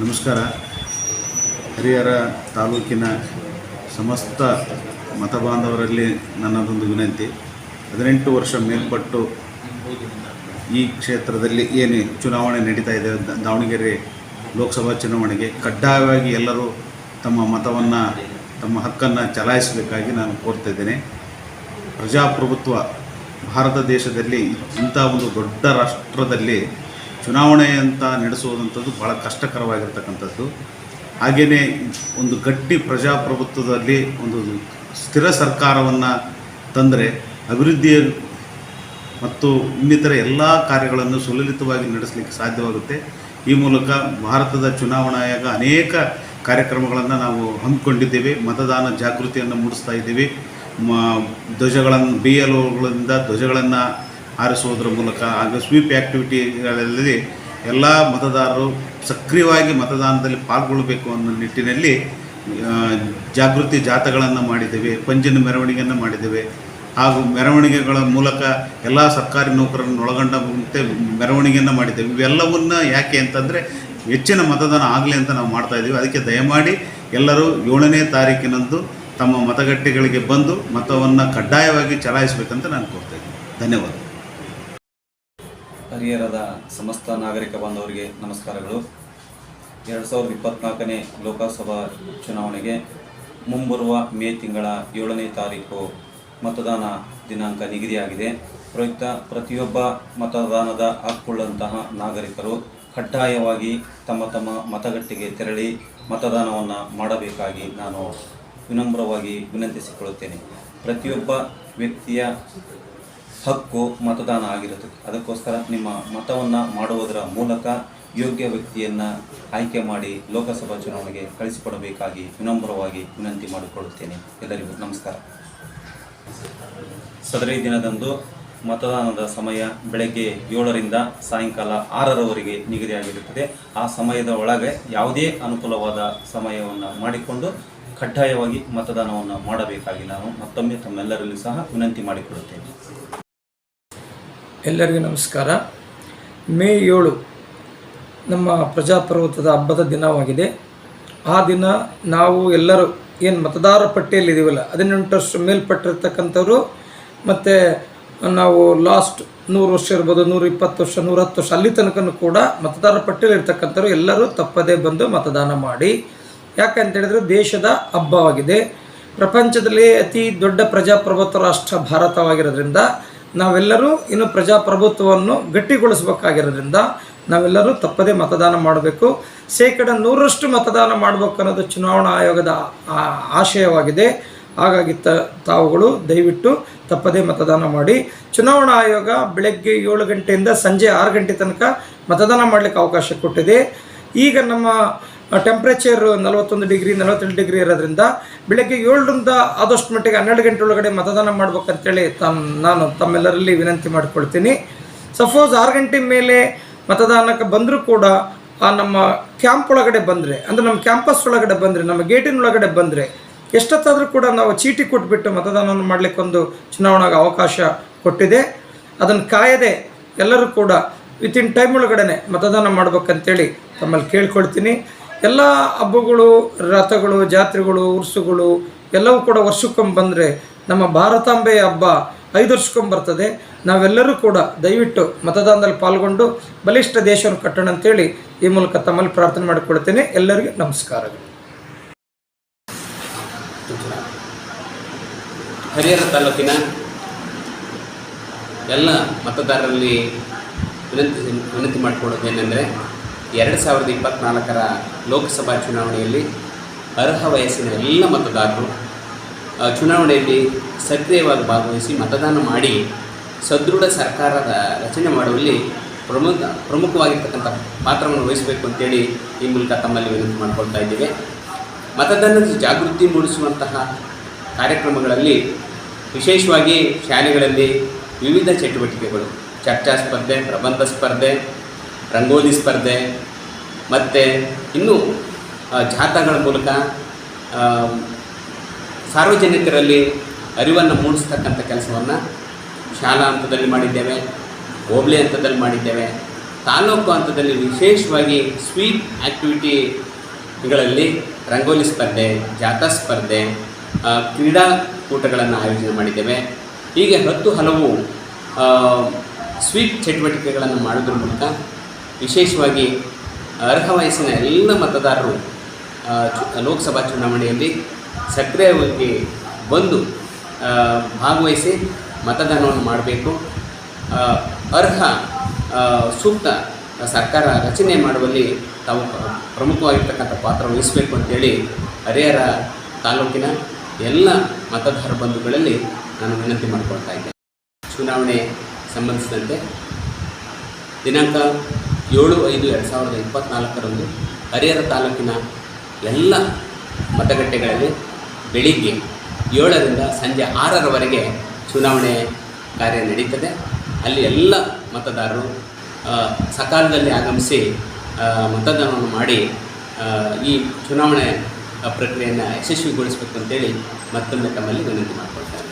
ನಮಸ್ಕಾರ. ಹರಿಹರ ತಾಲೂಕಿನ ಸಮಸ್ತ ಮತಬಾಂಧವರಲ್ಲಿ ನನ್ನದೊಂದು ವಿನಂತಿ. ಹದಿನೆಂಟು ವರ್ಷ ಮೇಲ್ಪಟ್ಟು ಈ ಕ್ಷೇತ್ರದಲ್ಲಿ ಏನು ಚುನಾವಣೆ ನಡೀತಾ ಇದೆ, ದಾವಣಗೆರೆ ಲೋಕಸಭಾ ಚುನಾವಣೆಗೆ ಕಡ್ಡಾಯವಾಗಿ ಎಲ್ಲರೂ ತಮ್ಮ ಮತವನ್ನು, ತಮ್ಮ ಹಕ್ಕನ್ನು ಚಲಾಯಿಸಬೇಕಾಗಿ ನಾನು ಕೋರ್ತಾ ಇದ್ದೇನೆ. ಪ್ರಜಾಪ್ರಭುತ್ವ ಭಾರತ ದೇಶದಲ್ಲಿ ಇಂಥ ಒಂದು ದೊಡ್ಡ ರಾಷ್ಟ್ರದಲ್ಲಿ ಚುನಾವಣೆ ಅಂತ ನಡೆಸುವುದಂಥದ್ದು ಭಾಳ ಕಷ್ಟಕರವಾಗಿರ್ತಕ್ಕಂಥದ್ದು. ಹಾಗೆಯೇ ಒಂದು ಗಟ್ಟಿ ಪ್ರಜಾಪ್ರಭುತ್ವದಲ್ಲಿ ಒಂದು ಸ್ಥಿರ ಸರ್ಕಾರವನ್ನು ತಂದರೆ ಅಭಿವೃದ್ಧಿಯ ಮತ್ತು ಇನ್ನಿತರ ಎಲ್ಲ ಕಾರ್ಯಗಳನ್ನು ಸುಲಲಿತವಾಗಿ ನಡೆಸಲಿಕ್ಕೆ ಸಾಧ್ಯವಾಗುತ್ತೆ. ಈ ಮೂಲಕ ಭಾರತದ ಚುನಾವಣಾ ಆಯೋಗ ಅನೇಕ ಕಾರ್ಯಕ್ರಮಗಳನ್ನು ನಾವು ಹಮ್ಮಿಕೊಂಡಿದ್ದೇವೆ. ಮತದಾನ ಜಾಗೃತಿಯನ್ನು ಮೂಡಿಸ್ತಾ ಇದ್ದೀವಿ. ಮ, ಧ್ವಜಗಳನ್ನು ಬಿ ಎಲ್ ಓಗಳಿಂದ ಧ್ವಜಗಳನ್ನು ಹಾರಿಸುವುದರ ಮೂಲಕ ಹಾಗೂ ಸ್ವೀಪ್ ಆ್ಯಕ್ಟಿವಿಟಿಗಳಲ್ಲಿ ಎಲ್ಲ ಮತದಾರರು ಸಕ್ರಿಯವಾಗಿ ಮತದಾನದಲ್ಲಿ ಪಾಲ್ಗೊಳ್ಳಬೇಕು ಅನ್ನೋ ನಿಟ್ಟಿನಲ್ಲಿ ಜಾಗೃತಿ ಜಾಥಗಳನ್ನು ಮಾಡಿದ್ದೇವೆ, ಪಂಜಿನ ಮೆರವಣಿಗೆಯನ್ನು ಮಾಡಿದ್ದೇವೆ. ಹಾಗೂ ಮೆರವಣಿಗೆಗಳ ಮೂಲಕ ಎಲ್ಲ ಸರ್ಕಾರಿ ನೌಕರರನ್ನು ಒಳಗೊಂಡಂತೆ ಮೆರವಣಿಗೆಯನ್ನು ಮಾಡಿದ್ದೇವೆ. ಇವೆಲ್ಲವನ್ನು ಯಾಕೆ ಅಂತಂದರೆ, ಹೆಚ್ಚಿನ ಮತದಾನ ಆಗಲಿ ಅಂತ ನಾವು ಮಾಡ್ತಾ ಇದ್ದೀವಿ. ಅದಕ್ಕೆ ದಯಮಾಡಿ ಎಲ್ಲರೂ ಏಳನೇ ತಾರೀಕಿನಂದು ತಮ್ಮ ಮತಗಟ್ಟೆಗಳಿಗೆ ಬಂದು ಮತವನ್ನು ಕಡ್ಡಾಯವಾಗಿ ಚಲಾಯಿಸಬೇಕಂತ ನಾನು ಕೋರ್ತಾ ಇದ್ದೀನಿ. ಧನ್ಯವಾದ. ಹರಿಹರದ ಸಮಸ್ತ ನಾಗರಿಕ ಬಾಂಧವರಿಗೆ ನಮಸ್ಕಾರಗಳು. ಎರಡು ಸಾವಿರದ ಇಪ್ಪತ್ತ್ನಾಲ್ಕನೇ ಲೋಕಸಭಾ ಚುನಾವಣೆಗೆ ಮುಂಬರುವ ಮೇ ತಿಂಗಳ ಏಳನೇ ತಾರೀಕು ಮತದಾನ ದಿನಾಂಕ ನಿಗದಿಯಾಗಿದೆ. ಪ್ರಯುಕ್ತ ಪ್ರತಿಯೊಬ್ಬ ಮತದಾನದ ಹಕ್ಕುಳ್ಳಂತಹ ನಾಗರಿಕರು ಕಡ್ಡಾಯವಾಗಿ ತಮ್ಮ ತಮ್ಮ ಮತಗಟ್ಟೆಗೆ ತೆರಳಿ ಮತದಾನವನ್ನು ಮಾಡಬೇಕಾಗಿ ನಾನು ವಿನಮ್ರವಾಗಿ ವಿನಂತಿಸಿಕೊಳ್ಳುತ್ತೇನೆ. ಪ್ರತಿಯೊಬ್ಬ ವ್ಯಕ್ತಿಯ ಹಕ್ಕು ಮತದಾನ ಆಗಿರುತ್ತದೆ. ಅದಕ್ಕೋಸ್ಕರ ನಿಮ್ಮ ಮತವನ್ನು ಮಾಡುವುದರ ಮೂಲಕ ಯೋಗ್ಯ ವ್ಯಕ್ತಿಯನ್ನು ಆಯ್ಕೆ ಮಾಡಿ ಲೋಕಸಭಾ ಚುನಾವಣೆಗೆ ಕಳಿಸಿಕೊಡಬೇಕಾಗಿ ವಿನಮ್ರವಾಗಿ ವಿನಂತಿ ಮಾಡಿಕೊಳ್ಳುತ್ತೇನೆ. ಎಲ್ಲರಿಗೂ ನಮಸ್ಕಾರ. ಸದರಿ ದಿನದಂದು ಮತದಾನದ ಸಮಯ ಬೆಳಗ್ಗೆ ಏಳರಿಂದ ಸಾಯಂಕಾಲ ಆರರವರೆಗೆ ನಿಗದಿಯಾಗಿರುತ್ತದೆ ಆ ಸಮಯದ ಒಳಗೆ ಯಾವುದೇ ಅನುಕೂಲವಾದ ಸಮಯವನ್ನು ಮಾಡಿಕೊಂಡು ಕಡ್ಡಾಯವಾಗಿ ಮತದಾನವನ್ನು ಮಾಡಬೇಕಾಗಿ ನಾನು ಮತ್ತೊಮ್ಮೆ ತಮ್ಮೆಲ್ಲರಲ್ಲಿ ಸಹ ವಿನಂತಿ ಮಾಡಿಕೊಳ್ಳುತ್ತೇನೆ. ಎಲ್ಲರಿಗೂ ನಮಸ್ಕಾರ. ಮೇ ಏಳು ನಮ್ಮ ಪ್ರಜಾಪ್ರಭುತ್ವದ ಹಬ್ಬದ ದಿನವಾಗಿದೆ. ಆ ದಿನ ನಾವು ಎಲ್ಲರೂ ಏನು ಮತದಾರ ಪಟ್ಟಿಯಲ್ಲಿದ್ದೀವಲ್ಲ, ಹದಿನೆಂಟು ವರ್ಷ ಮೇಲ್ಪಟ್ಟಿರ್ತಕ್ಕಂಥವ್ರು, ಮತ್ತು ನಾವು ಲಾಸ್ಟ್ ನೂರು ವರ್ಷ ಇರ್ಬೋದು, ನೂರ ಇಪ್ಪತ್ತು ವರ್ಷ, ನೂರ ಹತ್ತು ವರ್ಷ, ಅಲ್ಲಿ ತನಕನೂ ಕೂಡ ಮತದಾರ ಪಟ್ಟಿಯಲ್ಲಿ ಇರ್ತಕ್ಕಂಥವ್ರು ಎಲ್ಲರೂ ತಪ್ಪದೇ ಬಂದು ಮತದಾನ ಮಾಡಿ. ಯಾಕಂತೇಳಿದ್ರೆ ದೇಶದ ಹಬ್ಬವಾಗಿದೆ. ಪ್ರಪಂಚದಲ್ಲಿ ಅತಿ ದೊಡ್ಡ ಪ್ರಜಾಪ್ರಭುತ್ವ ರಾಷ್ಟ್ರ ಭಾರತವಾಗಿರೋದ್ರಿಂದ ನಾವೆಲ್ಲರೂ ಇನ್ನು ಪ್ರಜಾಪ್ರಭುತ್ವವನ್ನು ಗಟ್ಟಿಗೊಳಿಸಬೇಕಾಗಿರೋದ್ರಿಂದ ನಾವೆಲ್ಲರೂ ತಪ್ಪದೇ ಮತದಾನ ಮಾಡಬೇಕು. ಶೇಕಡ ನೂರರಷ್ಟು ಮತದಾನ ಮಾಡಬೇಕು ಅನ್ನೋದು ಚುನಾವಣಾ ಆಯೋಗದ ಆಶಯವಾಗಿದೆ. ಹಾಗಾಗಿ ತ ತಾವುಗಳು ದಯವಿಟ್ಟು ತಪ್ಪದೇ ಮತದಾನ ಮಾಡಿ. ಚುನಾವಣಾ ಆಯೋಗ ಬೆಳಗ್ಗೆ ಏಳು ಗಂಟೆಯಿಂದ ಸಂಜೆ ಆರು ಗಂಟೆ ತನಕ ಮತದಾನ ಮಾಡಲಿಕ್ಕೆ ಅವಕಾಶ ಕೊಟ್ಟಿದೆ. ಈಗ ನಮ್ಮ ಟೆಂಪ್ರೇಚರ್ ನಲವತ್ತೊಂದು ಡಿಗ್ರಿ, ನಲವತ್ತೆಂಟು ಡಿಗ್ರಿ ಇರೋದ್ರಿಂದ ಬೆಳಗ್ಗೆ ಏಳರಿಂದ ಆದಷ್ಟು ಮಟ್ಟಿಗೆ ಹನ್ನೆರಡು ಗಂಟೆ ಒಳಗಡೆ ಮತದಾನ ಮಾಡ್ಬೇಕಂತೇಳಿ ತಾನು, ನಾನು ತಮ್ಮೆಲ್ಲರಲ್ಲಿ ವಿನಂತಿ ಮಾಡಿಕೊಳ್ತೀನಿ. ಸಪೋಸ್ ಆರು ಗಂಟೆ ಮೇಲೆ ಮತದಾನಕ್ಕೆ ಬಂದರೂ ಕೂಡ ಆ ನಮ್ಮ ಕ್ಯಾಂಪ್ ಒಳಗಡೆ ಬಂದರೆ, ಅಂದರೆ ನಮ್ಮ ಕ್ಯಾಂಪಸ್ ಒಳಗಡೆ ಬಂದರೆ, ನಮ್ಮ ಗೇಟಿನ ಒಳಗಡೆ ಬಂದರೆ ಎಷ್ಟೊತ್ತಾದರೂ ಕೂಡ ನಾವು ಚೀಟಿ ಕೊಟ್ಬಿಟ್ಟು ಮತದಾನವನ್ನು ಮಾಡಲಿಕ್ಕೆ ಒಂದು ಚುನಾವಣೆಗೆ ಅವಕಾಶ ಕೊಟ್ಟಿದೆ. ಅದನ್ನು ಕಾಯದೆ ಎಲ್ಲರೂ ಕೂಡ ವಿತಿನ್ ಟೈಮ್ ಒಳಗಡೆ ಮತದಾನ ಮಾಡ್ಬೇಕಂತೇಳಿ ತಮ್ಮಲ್ಲಿ ಕೇಳ್ಕೊಳ್ತೀನಿ. ಎಲ್ಲ ಹಬ್ಬಗಳು, ರಥಗಳು, ಜಾತ್ರೆಗಳು ಉರ್ಸುಗಳು ಎಲ್ಲವೂ ಕೂಡ ವರ್ಷಕ್ಕೊಮ್ಮೆ ಬಂದರೆ ನಮ್ಮ ಭಾರತಾಂಬೆಯ ಹಬ್ಬ ಐದು ವರ್ಷಕ್ಕೊಮ್ಮೆ ಬರ್ತದೆ. ನಾವೆಲ್ಲರೂ ಕೂಡ ದಯವಿಟ್ಟು ಮತದಾನದಲ್ಲಿ ಪಾಲ್ಗೊಂಡು ಬಲಿಷ್ಠ ದೇಶವನ್ನು ಕಟ್ಟೋಣ ಅಂತೇಳಿ ಈ ಮೂಲಕ ತಮ್ಮಲ್ಲಿ ಪ್ರಾರ್ಥನೆ ಮಾಡಿಕೊಳ್ತೇನೆ ಎಲ್ಲರಿಗೂ ನಮಸ್ಕಾರಗಳು. ಹರಿಹರ ತಾಲೂಕಿನ ಎಲ್ಲ ಮತದಾರರಲ್ಲಿ ವಿನಂತಿ ವಿನಂತಿ ಮಾಡಿಕೊಡೋದೇನೆಂದರೆ ಎರಡು ಸಾವಿರದ ಇಪ್ಪತ್ತ್ನಾಲ್ಕರ ಲೋಕಸಭಾ ಚುನಾವಣೆಯಲ್ಲಿ ಅರ್ಹ ವಯಸ್ಸಿನ ಎಲ್ಲ ಮತದಾರರು ಚುನಾವಣೆಯಲ್ಲಿ ಸಕ್ರಿಯವಾಗಿ ಭಾಗವಹಿಸಿ ಮತದಾನ ಮಾಡಿ ಸದೃಢ ಸರ್ಕಾರದ ರಚನೆ ಮಾಡುವಲ್ಲಿ ಪ್ರಮುಖ, ಪ್ರಮುಖವಾಗಿರ್ತಕ್ಕಂಥ ಪಾತ್ರವನ್ನು ವಹಿಸಬೇಕು ಅಂತೇಳಿ ಈ ಮೂಲಕ ತಮ್ಮಲ್ಲಿ ವಿನಂತಿ ಮಾಡಿಕೊಳ್ತಾ ಇದ್ದೇವೆ. ಮತದಾನದ ಜಾಗೃತಿ ಮೂಡಿಸುವಂತಹ ಕಾರ್ಯಕ್ರಮಗಳಲ್ಲಿ ವಿಶೇಷವಾಗಿ ಶಾಲೆಗಳಲ್ಲಿ ವಿವಿಧ ಚಟುವಟಿಕೆಗಳು, ಚರ್ಚಾ ಸ್ಪರ್ಧೆ, ಪ್ರಬಂಧ ಸ್ಪರ್ಧೆ ರಂಗೋಲಿ ಸ್ಪರ್ಧೆ, ಮತ್ತು ಇನ್ನೂ ಜಾಥಾಗಳ ಮೂಲಕ ಸಾರ್ವಜನಿಕರಲ್ಲಿ ಅರಿವನ್ನು ಮೂಡಿಸ್ತಕ್ಕಂಥ ಕೆಲಸವನ್ನು ಶಾಲಾ ಹಂತದಲ್ಲಿ ಮಾಡಿದ್ದೇವೆ, ಹೋಬಳಿ ಹಂತದಲ್ಲಿ ಮಾಡಿದ್ದೇವೆ. ತಾಲೂಕು ಹಂತದಲ್ಲಿ ವಿಶೇಷವಾಗಿ ಸ್ವೀಪ್ ಆ್ಯಕ್ಟಿವಿಟಿಗಳಲ್ಲಿ ರಂಗೋಲಿ ಸ್ಪರ್ಧೆ, ಜಾಥಾ ಸ್ಪರ್ಧೆ ಕ್ರೀಡಾಕೂಟಗಳನ್ನು ಆಯೋಜನೆ ಮಾಡಿದ್ದೇವೆ. ಹೀಗೆ ಹತ್ತು ಹಲವು ಸ್ವೀಪ್ ಚಟುವಟಿಕೆಗಳನ್ನು ಮಾಡೋದ್ರ ಮೂಲಕ ವಿಶೇಷವಾಗಿ ಅರ್ಹ ವಯಸ್ಸಿನ ಎಲ್ಲ ಮತದಾರರು ಲೋಕಸಭಾ ಚುನಾವಣೆಯಲ್ಲಿ ಸಕ್ರಿಯವಾಗಿ ಬಂದು ಭಾಗವಹಿಸಿ ಮತದಾನವನ್ನು ಮಾಡಬೇಕು. ಅರ್ಹ ಸೂಕ್ತ ಸರ್ಕಾರ ರಚನೆ ಮಾಡುವಲ್ಲಿ ತಾವು ಪ್ರ- ಪ್ರಮುಖವಾಗಿರ್ತಕ್ಕಂಥ ಪಾತ್ರ ವಹಿಸಬೇಕು ಅಂತೇಳಿ ಹರಿಹರ ತಾಲೂಕಿನ ಎಲ್ಲ ಮತದಾರ ಬಂಧುಗಳಲ್ಲಿ ನಾನು ವಿನಂತಿ ಮಾಡಿಕೊಳ್ತಾ ಇದ್ದೆ ಚುನಾವಣೆ ಸಂಬಂಧಿಸಿದಂತೆ ದಿನಾಂಕ ಏಳು ಐದು ಎರಡು ಸಾವಿರದ ಇಪ್ಪತ್ತ್ನಾಲ್ಕರಂದು ಹರಿಹರ ತಾಲೂಕಿನ ಎಲ್ಲ ಮತಗಟ್ಟೆಗಳಲ್ಲಿ ಬೆಳಿಗ್ಗೆ ಏಳರಿಂದ ಸಂಜೆ ಆರರವರೆಗೆ ಚುನಾವಣೆ ಕಾರ್ಯ ನಡೀತದೆ. ಅಲ್ಲಿ ಎಲ್ಲ ಮತದಾರರು ಸಕಾಲದಲ್ಲಿ ಆಗಮಿಸಿ ಮತದಾನವನ್ನು ಮಾಡಿ ಈ ಚುನಾವಣೆ ಪ್ರಕ್ರಿಯೆಯನ್ನು ಯಶಸ್ವಿಗೊಳಿಸಬೇಕು ಅಂತೇಳಿ ಮತ್ತೊಮ್ಮೆ ತಮ್ಮಲ್ಲಿ ವಿನಂತಿ ಮಾಡಿಕೊಳ್ತಾರೆ